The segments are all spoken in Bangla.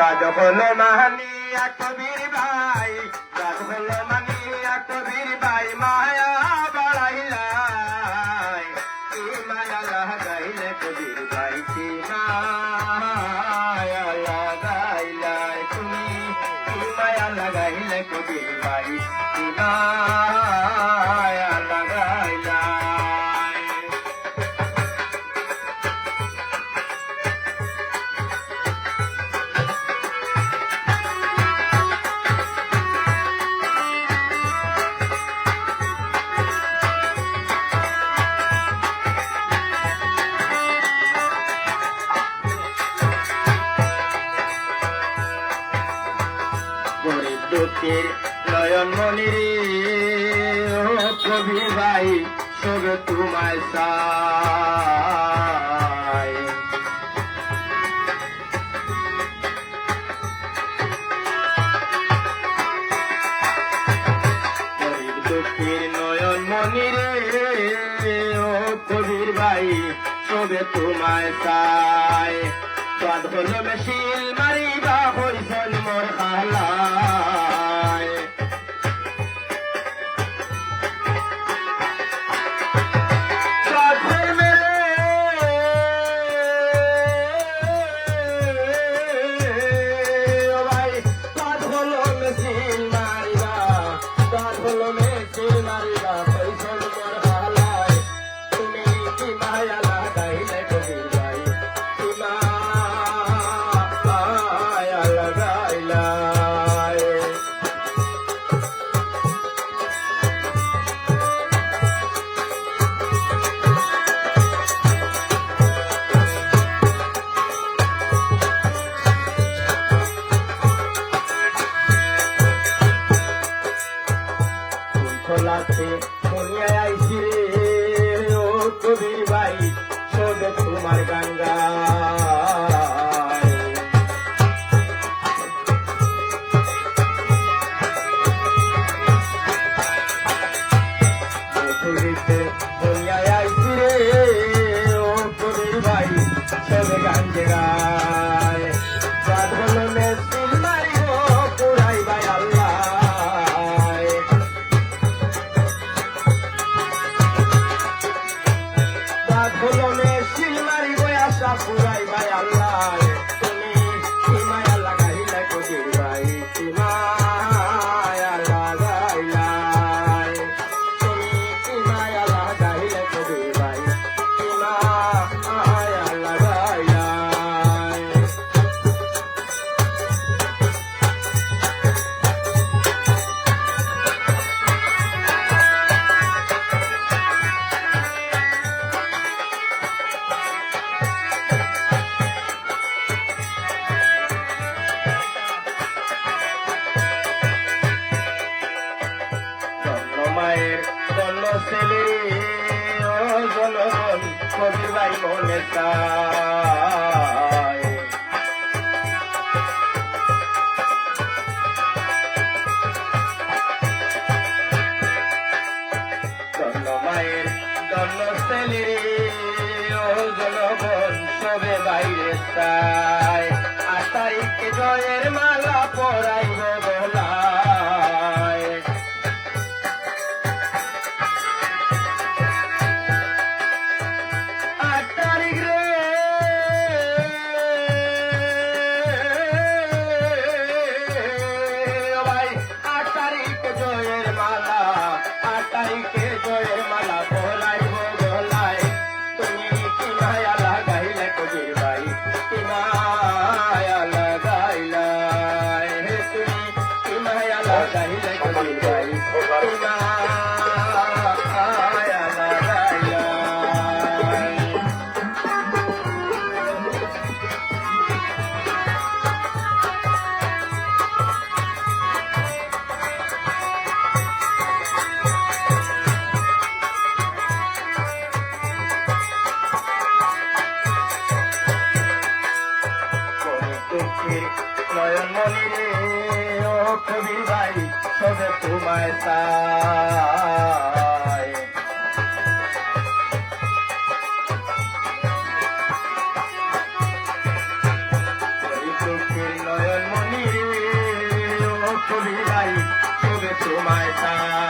চাঁদ হলো মাহানি আকবির ভাই কাজ হলো মানি আকবির ভাই, মায়া বাড়াইলাই। কি মায়া লাগাইলে কবির দুঃখের নয়ন মনিরে কবি ভাই, সবে তোমায় গরিব দুঃখের নয়ন মনিরে, ও কবির ভাই, সবে তোমায় চাই। চাঁদ হলো মেশিল মারিবা হইসন মোর হালায় খোলাতে দুনিয়ায় আইছি রে ও কবির ভাই শোধ তোমার Thank you. মায়ের জন্ম ছেলে, ও জনগণ কবির ভাই মনে জন্ম মায়ের জন্ম ছেলে, ও জয়ের মালা পরাইব নয়ন মনি রে ও কবি ভাই সবে তোমায় তাই নয়ন ও কবিরাই তবে তোমায় চাই।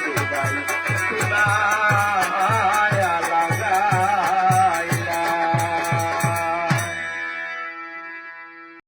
todo o país.